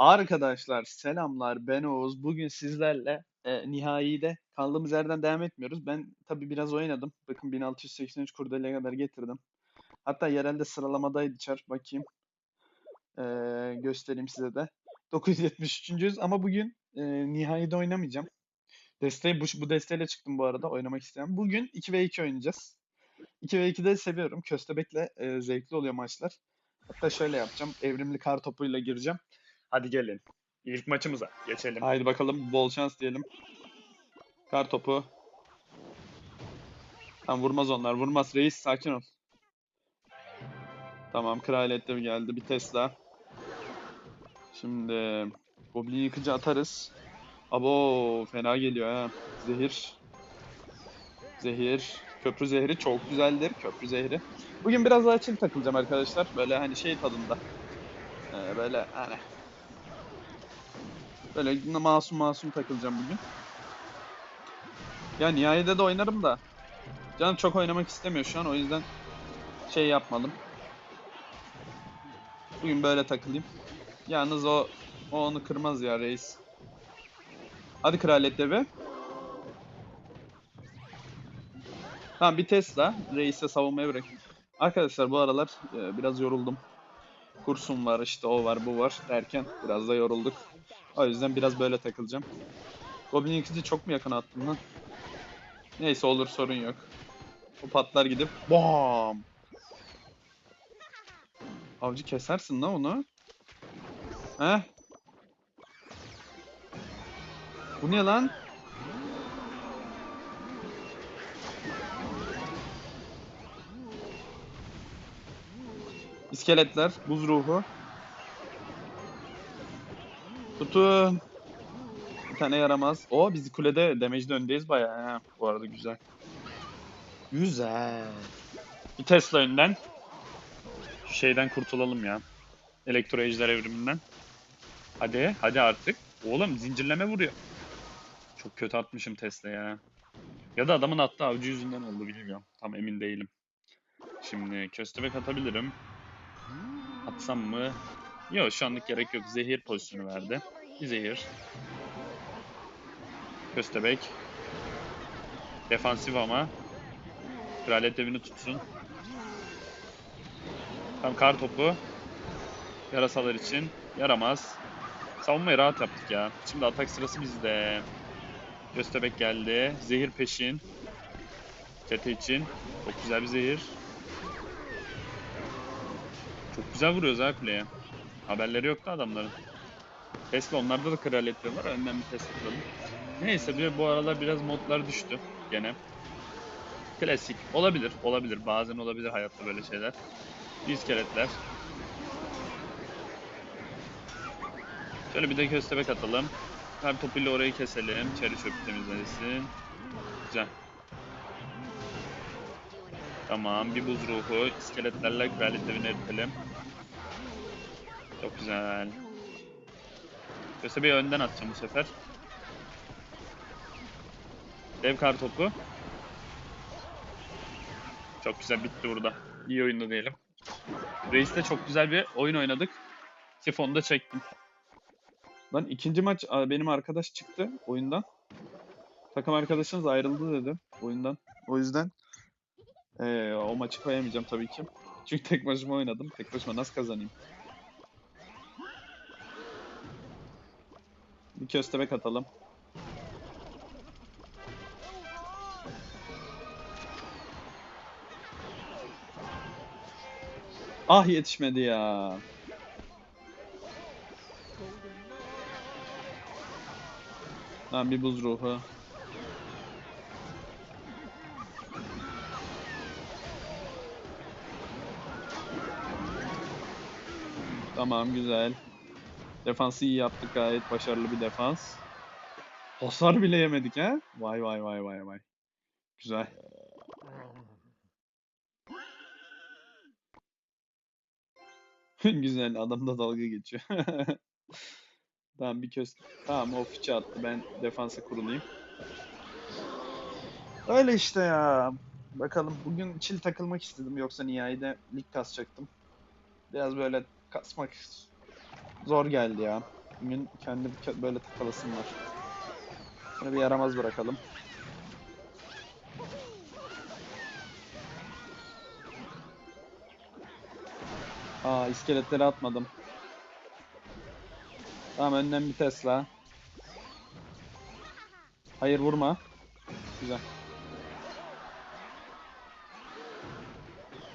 Arkadaşlar selamlar ben Oğuz. Bugün sizlerle e, nihai'de kaldığımız yerden devam etmiyoruz. Ben tabi biraz oynadım. Bakın 1683 kurdeleye kadar getirdim. Hatta yerelde sıralamadaydı çar. Bakayım. E, göstereyim size de. 973. ama bugün e, nihai'de oynamayacağım. Desteği, bu, bu desteğiyle çıktım bu arada oynamak isteyen. Bugün 2 ve 2 oynayacağız. 2 ve 2'de seviyorum. Köstebek'le e, zevkli oluyor maçlar. Hatta şöyle yapacağım. Evrimli kar topuyla gireceğim. Hadi gelin. İlk maçımıza geçelim. Haydi bakalım bol şans diyelim. Kar topu. Tamam vurmaz onlar. Vurmaz reis sakin ol. Tamam kraliyet de geldi. Bir Tesla. Şimdi Goblin yıkıcı atarız. Abo fena geliyor ha. Zehir. Zehir. Köprü zehri çok güzeldir. Köprü zehri. Bugün biraz daha chill takılacağım arkadaşlar. Böyle hani şey tadında. Ee, böyle hani Böyle masum masum takılacağım bugün. Ya nihayede de oynarım da. Canım çok oynamak istemiyor şu an o yüzden şey yapmadım. Bugün böyle takılayım. Yalnız o, o onu kırmaz ya reis. Hadi kraliyet devi. Tamam bir Tesla. Reis'e savunmaya bırak. Arkadaşlar bu aralar e, biraz yoruldum. Kursum var işte o var bu var derken biraz da yorulduk. O yüzden biraz böyle takılacağım. Goblin yıkıcı çok mu yakın attım lan? Neyse olur sorun yok. O patlar gidip BAM! Avcı kesersin lan onu. He? Bu ne lan? İskeletler, buz ruhu. Tutun. Bir tane yaramaz. O biz kulede damage'de öndeyiz bayağı. ha. Bu arada güzel. Güzel. Bir Tesla önden. Şu şeyden kurtulalım ya. Elektro ejder evriminden. Hadi, hadi artık. Oğlum zincirleme vuruyor. Çok kötü atmışım Tesla'ya. Ya da adamın attığı avcı yüzünden oldu bilmiyorum. Tam emin değilim. Şimdi köstebek atabilirim. Atsam mı? Yok şu anlık gerek yok. Zehir pozisyonu verdi. Zehir. Köstebek. Defansif ama. Kraliyet evini tutsun. Tam kar topu. Yarasalar için. Yaramaz. Savunmayı rahat yaptık ya. Şimdi atak sırası bizde. Köstebek geldi. Zehir peşin. Çete için. Çok güzel bir zehir. Çok güzel vuruyoruz ha kuleye. Haberleri yoktu adamların. Tesla onlarda da kraliyetleri var. Önden bir Tesla kuralım. Neyse bir bu aralar biraz modlar düştü gene. Klasik. Olabilir. Olabilir. Bazen olabilir hayatta böyle şeyler. İskeletler. Şöyle bir de köstebek atalım. Her topuyla orayı keselim. Çeri çöpü temizlensin. Güzel. Tamam. Bir buz ruhu. İskeletlerle kraliyetlerini eritelim. Çok güzel. Köstebeği önden atacağım bu sefer. Dev kar topu. Çok güzel bitti burada. İyi oyunda diyelim. Reis'te çok güzel bir oyun oynadık. Sifonu da çektim. Lan ikinci maç benim arkadaş çıktı oyundan. Takım arkadaşınız ayrıldı dedi oyundan. O yüzden eee, o maçı koyamayacağım tabii ki. Çünkü tek başıma oynadım. Tek başıma nasıl kazanayım? Bir köstebek atalım. Ah yetişmedi ya. Lan bir buz ruhu. Tamam güzel. Defansı iyi yaptık gayet başarılı bir defans. Hasar bile yemedik ha? Vay vay vay vay vay. Güzel. Güzel adam da dalga geçiyor. tamam bir köz. Tamam o fıçı attı. Ben defansa kurulayım. Öyle işte ya. Bakalım bugün chill takılmak istedim yoksa nihayede lig kasacaktım. Biraz böyle kasmak zor geldi ya. Bugün kendi ke- böyle takılasım var. Şunu bir yaramaz bırakalım. Aa iskeletleri atmadım. Tamam önden bir Tesla. Hayır vurma. Güzel.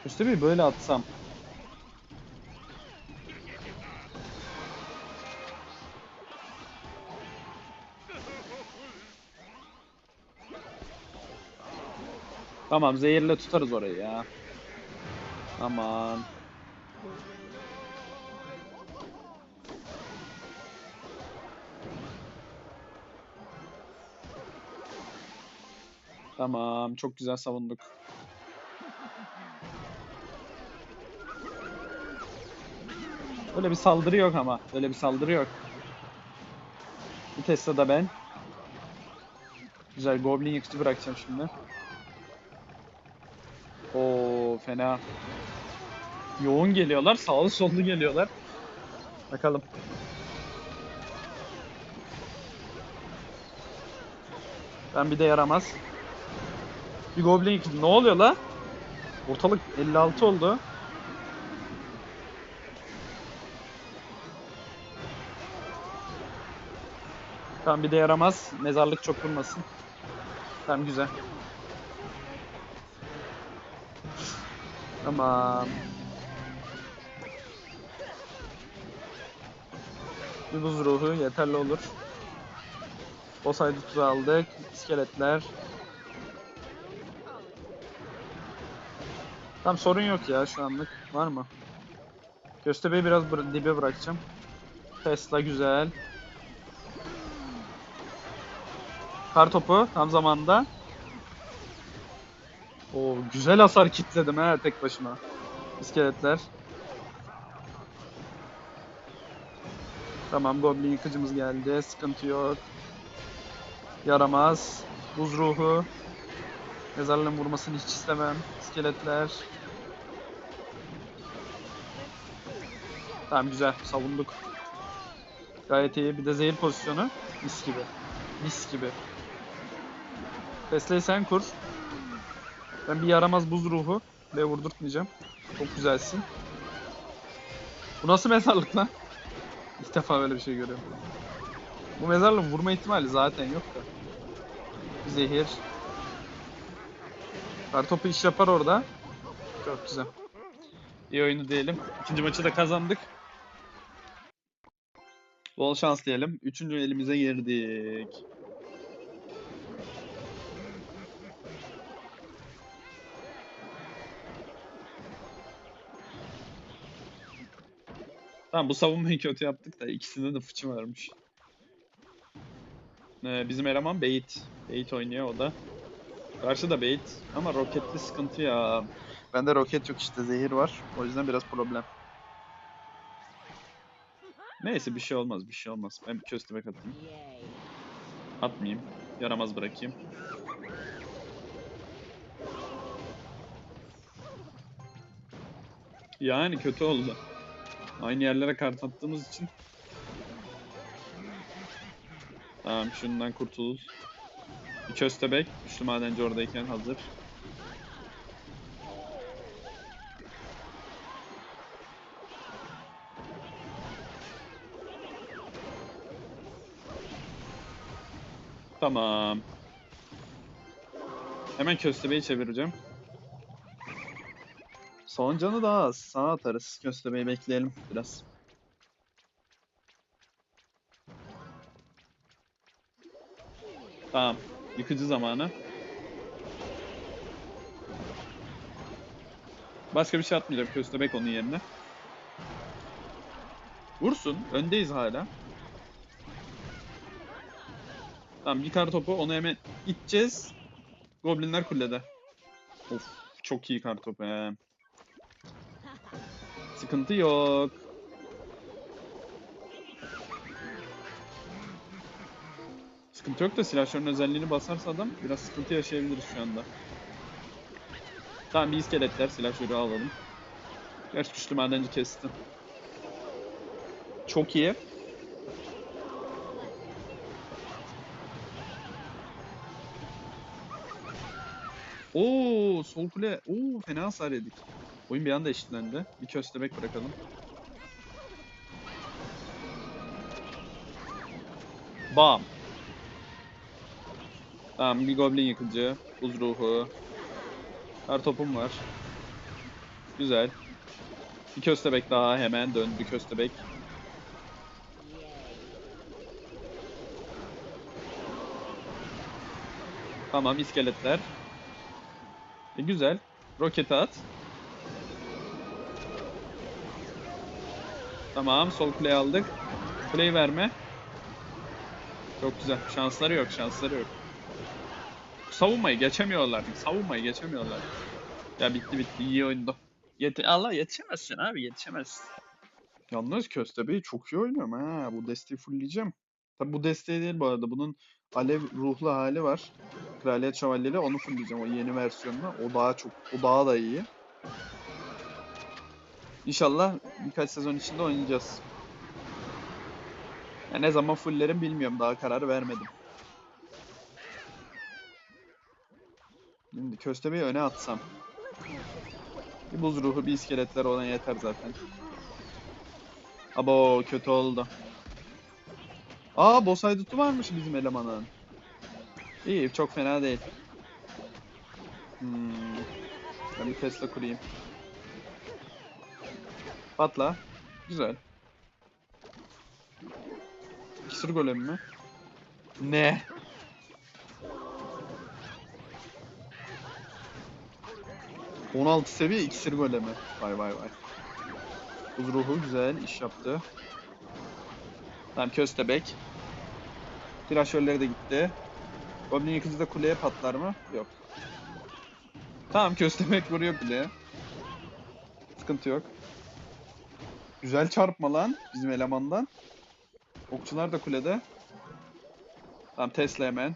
İşte bir böyle atsam. Tamam zehirle tutarız orayı ya. Aman. Tamam çok güzel savunduk. Öyle bir saldırı yok ama. Öyle bir saldırı yok. Bir Tesla da ben. Güzel Goblin yıkıcı bırakacağım şimdi. Fena. Yoğun geliyorlar. Sağlı sollu geliyorlar. Bakalım. Ben bir de yaramaz. Bir Goblin yıkıcı. Ne oluyor la? Ortalık 56 oldu. Tamam bir de yaramaz. Mezarlık çok vurmasın. Tamam güzel. Tamam. Bir buz ruhu yeterli olur. Boss tuzu aldık. İskeletler. Tamam sorun yok ya şu anlık. Var mı? Köstebeği biraz dibe bırakacağım. Tesla güzel. Kar topu tam zamanında. O güzel hasar kitledim ha tek başıma. İskeletler. Tamam Goblin yıkıcımız geldi. Sıkıntı yok. Yaramaz. Buz ruhu. Mezarlığın vurmasını hiç istemem. İskeletler. Tamam güzel. Savunduk. Gayet iyi. Bir de zehir pozisyonu. Mis gibi. Mis gibi. Tesla'yı sen kur. Ben bir yaramaz buz ruhu ve vurdurtmayacağım. Çok güzelsin. Bu nasıl mezarlık lan? İlk defa böyle bir şey görüyorum. Bu mezarlığın vurma ihtimali zaten yok da. Zehir. Kartopu iş yapar orada. Çok güzel. İyi oyunu diyelim. İkinci maçı da kazandık. Bol şans diyelim. Üçüncü elimize girdik. Tamam bu savunmayı kötü yaptık da ikisinde de fıçı varmış. Ee, bizim eleman Bait. Bait oynuyor o da. Karşı da Bait ama roketli sıkıntı ya. Bende roket yok işte zehir var. O yüzden biraz problem. Neyse bir şey olmaz bir şey olmaz. Ben köstebek atayım. Atmayayım. Yaramaz bırakayım. Yani kötü oldu. Aynı yerlere kart attığımız için. Tamam şundan kurtulul. Bir köstebek. Güçlü madenci oradayken hazır. Tamam. Hemen köstebeği çevireceğim. Son canı daha az. Sana atarız. Köstebeği bekleyelim biraz. Tamam. Yıkıcı zamanı. Başka bir şey atmayacağım. Köstebek onun yerine. Vursun. Öndeyiz hala. Tamam bir kar topu. Onu hemen iteceğiz. Goblinler kulede. Of. Çok iyi kar topu he. Sıkıntı yok. Sıkıntı yok da silahşörün özelliğini basarsa adam biraz sıkıntı yaşayabiliriz şu anda. Tamam bir iskeletler silahşörü alalım. Gerçi güçlü madenci kestim. Çok iyi. Oo, sol kule. Oo, fena hasar yedik. Oyun bir anda eşitlendi. Bir köstebek bırakalım. Bam. Tamam bir goblin yıkıcı. Buz ruhu. Her topum var. Güzel. Bir köstebek daha hemen döndü köstebek. Tamam iskeletler. E, güzel. Roketi at. Tamam sol kuleyi aldık. Kuleyi verme. Çok güzel. Şansları yok, şansları yok. Savunmayı geçemiyorlar. Savunmayı geçemiyorlar. Ya bitti bitti. iyi oyundu. Yet Allah yetişemezsin abi yetişemezsin. Yalnız Köstebeği çok iyi oynuyorum ha. Bu desteği fullleyeceğim. Tabi bu desteği değil bu arada. Bunun alev ruhlu hali var. Kraliyet Şövalyeli onu fullleyeceğim o yeni versiyonla. O daha çok, o daha da iyi. İnşallah birkaç sezon içinde oynayacağız. Ya ne zaman fulllerim bilmiyorum. Daha karar vermedim. Şimdi köstebeği öne atsam. Bir buz ruhu, bir iskeletler ona yeter zaten. Abo kötü oldu. Aa boss haydutu varmış bizim elemanın. İyi çok fena değil. Hmm. Ben bir Tesla kurayım. Patla. Güzel. İksir golemi mi? Ne? ...16 seviye iksir golemi. Vay vay vay. Buz ruhu güzel iş yaptı. Tamam köstebek. Tirajörleri de gitti. Goblin yıkıcı da kuleye patlar mı? Yok. Tamam köstebek vuruyor kuleye. Sıkıntı yok. Güzel çarpma lan bizim elemandan. Okçular da kulede. Tamam Tesla hemen.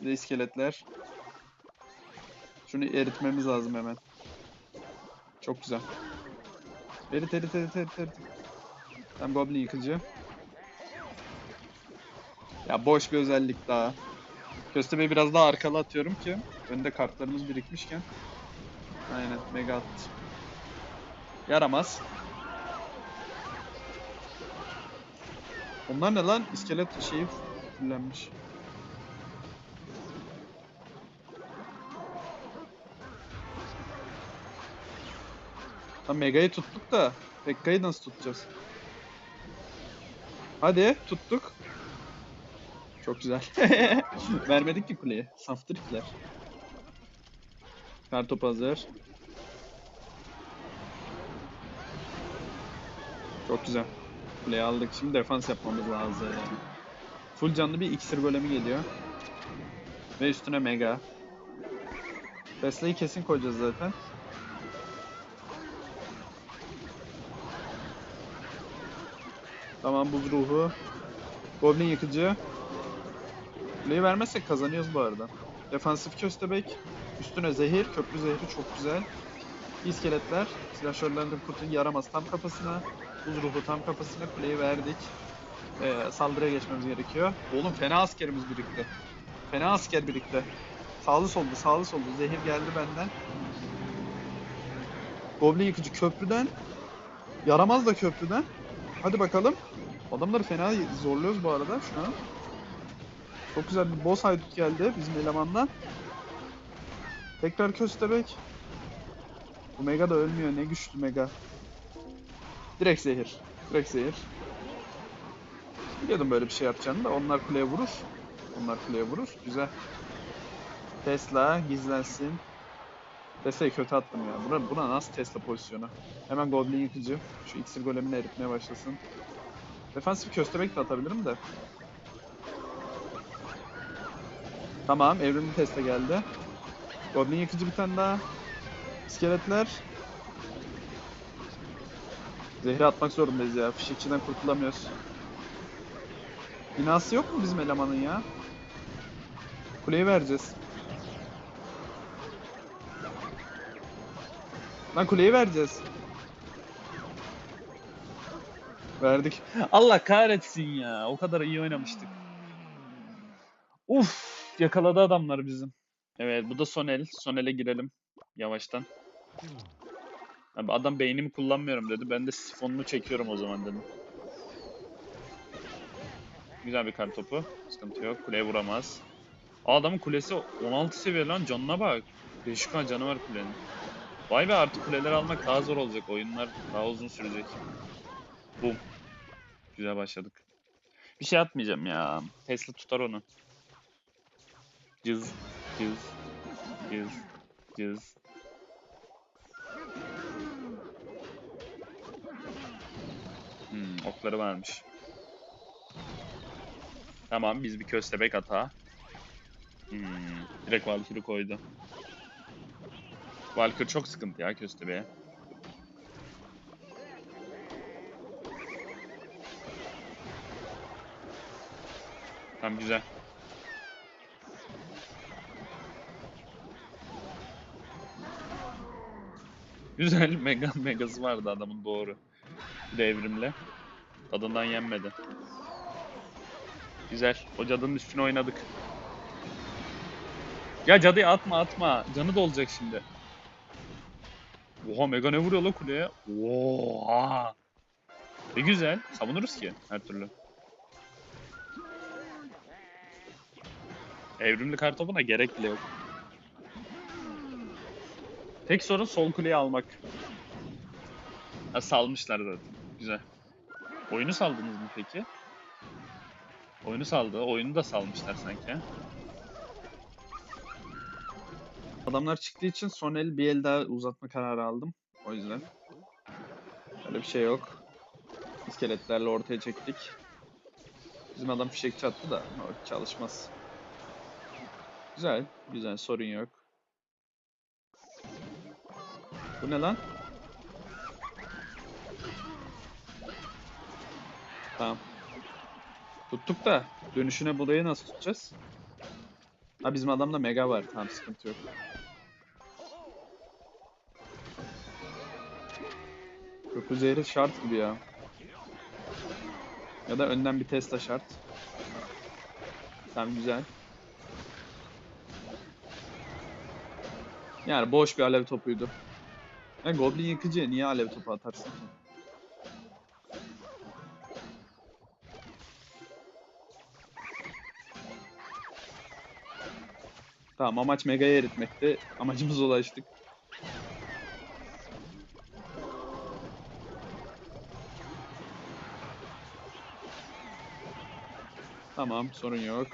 Bir de iskeletler. Şunu eritmemiz lazım hemen. Çok güzel. Erit erit erit erit erit. Tamam Goblin yıkıcı. Ya boş bir özellik daha. Köstebeği biraz daha arkalı atıyorum ki önde kartlarımız birikmişken. Aynen mega attı. Yaramaz. Onlar ne lan? İskelet şeyi fullenmiş. Tam Mega'yı tuttuk da Pekka'yı nasıl tutacağız? Hadi tuttuk. Çok güzel. Vermedik ki kuleyi. Saftır ikiler. Kartop hazır. Çok güzel. Kuleyi aldık. Şimdi defans yapmamız lazım. Full canlı bir iksir golemi geliyor. Ve üstüne mega. Tesla'yı kesin koyacağız zaten. Tamam buz ruhu. Goblin yıkıcı. Kuleyi vermezsek kazanıyoruz bu arada. Defansif köstebek. Üstüne zehir. Köprü zehri çok güzel. İskeletler. Silahşörlerden kurtun yaramaz tam kafasına. Buz ruhu tam kafasına. Kuleyi verdik. Ee, saldırıya geçmemiz gerekiyor. Oğlum fena askerimiz birikti. Fena asker birikti. Sağlı soldu, sağlı soldu. Zehir geldi benden. Goblin yıkıcı köprüden. Yaramaz da köprüden. Hadi bakalım. Adamları fena zorluyoruz bu arada şu an. Çok güzel bir boss haydut geldi bizim elemandan. Tekrar köstebek. Bu Mega da ölmüyor. Ne güçlü Mega. Direkt zehir. Direkt zehir. Biliyordum böyle bir şey yapacağını da. Onlar kuleye vurur. Onlar kuleye vurur. Güzel. Tesla gizlensin. Tesla'yı kötü attım ya. Buna, buna nasıl Tesla pozisyonu? Hemen Goblin yıkıcı. Şu iksir golemini eritmeye başlasın. Defansif köstebek de atabilirim de. Tamam evrimli Tesla geldi. Goblin yıkıcı bir tane daha. İskeletler. Zehri atmak zorundayız ya. Fişekçiden kurtulamıyoruz. Binası yok mu bizim elemanın ya? Kuleyi vereceğiz. Lan kuleyi vereceğiz. Verdik. Allah kahretsin ya. O kadar iyi oynamıştık. Uf, yakaladı adamlar bizim. Evet bu da son el. Son ele girelim. Yavaştan. Abi adam beynimi kullanmıyorum dedi. Ben de sifonunu çekiyorum o zaman dedim. Güzel bir kar topu. Sıkıntı yok. Kuleye vuramaz. Adamın kulesi 16 seviye lan. Canına bak. 5k canı var kulenin. Vay be artık kuleleri almak daha zor olacak. Oyunlar daha uzun sürecek. Bum. Güzel başladık. Bir şey atmayacağım ya. Tesla tutar onu. Cız. Cız. Cız. Cız. Okları varmış. Tamam biz bir köstebek atağı. Hmm, direkt Valkyrie koydu. Valkyrie çok sıkıntı ya köstebeğe. Tamam güzel. Güzel mega megası vardı adamın doğru. Bir de evrimle. Tadından yenmedi. Güzel. O cadının üstüne oynadık. Ya cadıyı atma atma. Canı da olacak şimdi. Oha mega ne vuruyor la kuleye? Oha. Ne güzel. Savunuruz ki her türlü. Evrimli kartopuna gerek bile yok. Tek sorun sol kuleyi almak. Ha, salmışlar zaten. Güzel. Oyunu saldınız mı peki? Oyunu saldı. Oyunu da salmışlar sanki. Adamlar çıktığı için son el bir el daha uzatma kararı aldım. O yüzden. Öyle bir şey yok. İskeletlerle ortaya çektik. Bizim adam fişek çattı da o çalışmaz. Güzel, güzel sorun yok. Bu ne lan? Tamam. Tuttuk da dönüşüne burayı nasıl tutacağız? Ha bizim adamda mega var. Tamam sıkıntı yok. Köprü zehri şart gibi ya. Ya da önden bir Tesla şart. Tamam güzel. Yani boş bir alev topuydu. Ya Goblin yıkıcıya niye alev topu atarsın ki? Tamam amaç Mega'yı eritmekti. Amacımıza ulaştık. Tamam sorun yok.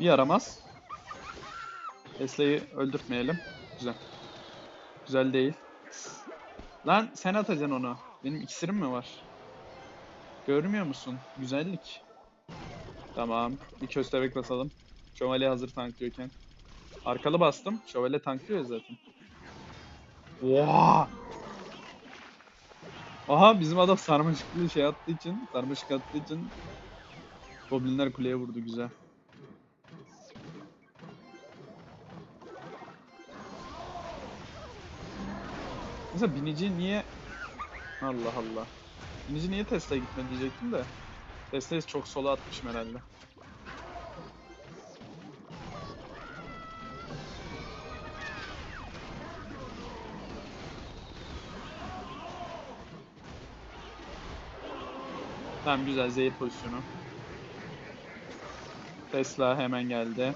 Bir yaramaz. Tesla'yı öldürtmeyelim. Güzel. Güzel değil. Lan sen atacaksın onu. Benim iksirim mi var? Görmüyor musun? Güzellik. Tamam. Bir köstebek basalım. Şövalye hazır tanklıyorken. Arkalı bastım. Şövalye tanklıyor zaten. Oha! Aha bizim adam sarmaşıklı şey attığı için, sarmaşık attığı için Goblinler kuleye vurdu güzel. Mesela binici niye Allah Allah. Binici niye Tesla'ya gitmedi diyecektim de. Tesla'yı çok sola atmışım herhalde. Tamam güzel zehir pozisyonu. Tesla hemen geldi.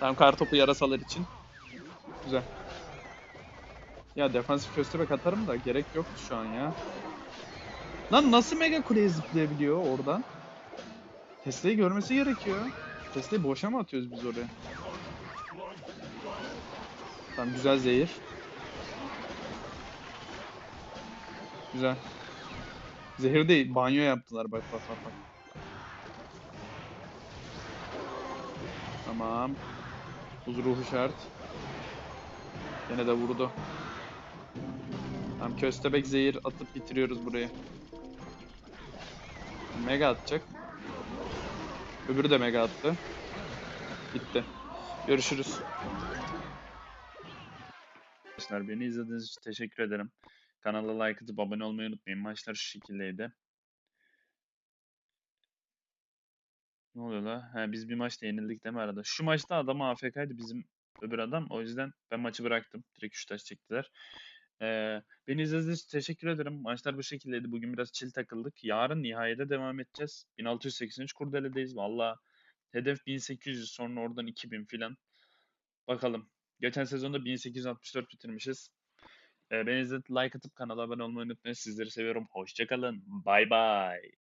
Tamam kartopu yarasalar için. Güzel. Ya defansif köstebek atarım da gerek yoktu şu an ya. Lan nasıl mega kuleye zıplayabiliyor oradan? Tesla'yı görmesi gerekiyor. Tesla'yı boşa mı atıyoruz biz oraya? Tamam güzel zehir. Güzel. Zehir değil, banyo yaptılar bak bak bak bak. Tamam. Buz ruhu şart. Gene de vurdu. Tamam köstebek zehir atıp bitiriyoruz burayı. Mega atacak. Öbürü de mega attı. Bitti. Görüşürüz. Arkadaşlar beni izlediğiniz için teşekkür ederim. Kanala like atıp abone olmayı unutmayın. Maçlar şu şekildeydi. Ne oluyor la? He, biz bir maçta yenildik değil mi arada? Şu maçta adam AFK'ydı bizim öbür adam. O yüzden ben maçı bıraktım. Direkt 3 taş çektiler. Ee, beni izlediğiniz için teşekkür ederim. Maçlar bu şekildeydi. Bugün biraz chill takıldık. Yarın nihayede devam edeceğiz. 1683 kurdeledeyiz. Valla hedef 1800 sonra oradan 2000 filan. Bakalım. Geçen sezonda 1864 bitirmişiz. Ee, beni izleyip like atıp kanala abone olmayı unutmayın. Sizleri seviyorum. Hoşçakalın. Bay bay.